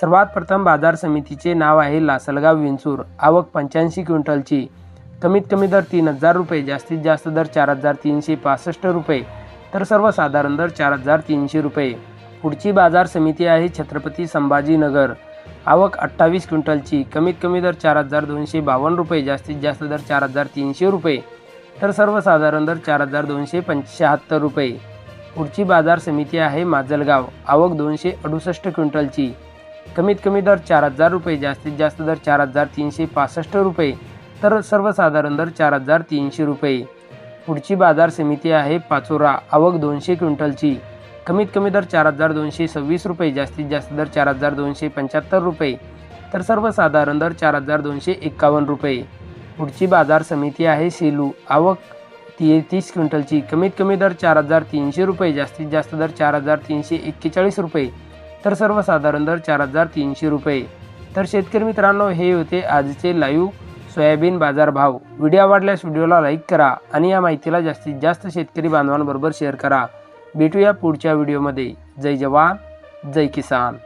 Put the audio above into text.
सर्वात प्रथम बाजार समितीचे नाव आहे लासलगाव विंचूर. आवक पंच्याऐंशी क्विंटलची. कमीत कमी दर तीन हजार रुपये जास्तीत जास्त दर चार हजार तीनशे पासष्ट रुपये तर सर्वसाधारण दर चार हजार तीनशे रुपये. पुढची बाजार समिती आहे छत्रपती संभाजीनगर. आवक अठ्ठावीस क्विंटलची. कमीत कमी दर चार हजार दोनशे बावन्न रुपये जास्तीत जास्त दर चार हजार तीनशे रुपये तर सर्वसाधारण दर चार हजार दोनशे पंच्याहत्तर रुपये. पुढची बाजार समिती आहे माजलगाव. आवक दोनशे अडुसष्ट क्विंटलची. कमीत कमी दर चार हजार रुपये जास्तीत जास्त दर चार हजार तीनशे पासष्ट रुपये तर सर्वसाधारण दर चार हजार तीनशे रुपये. पुढची बाजार समिती आहे पाचोरा आवक दोनशे क्विंटलची. कमीत कमी दर चार हजार दोनशे सव्वीस रुपये जास्तीत जास्त दर चार हजार दोनशे पंच्याहत्तर रुपये तर सर्वसाधारण दर चार हजार दोनशे एक्कावन्न रुपये. पुढची बाजार समिती आहे सेलू आवक ती तीस क्विंटलची. कमीत कमी दर चार हजार तीनशे रुपये जास्तीत जास्त दर चार हजार तीनशे एक्केचाळीस रुपये तर सर्वसाधारण दर चार हजार तीनशे रुपये. तर शेतकरी मित्रांनो हे होते आजचे लाईव्ह सोयाबीन बाजार भाव व्हिडिओ आवडल्यास व्हिडिओला लाईक करा आणि या माहितीला जास्तीत जास्त शेतकरी बांधवांबरोबर शेअर करा. भेटूया पुढच्या व्हिडिओमध्ये. जय जवान जय किसान.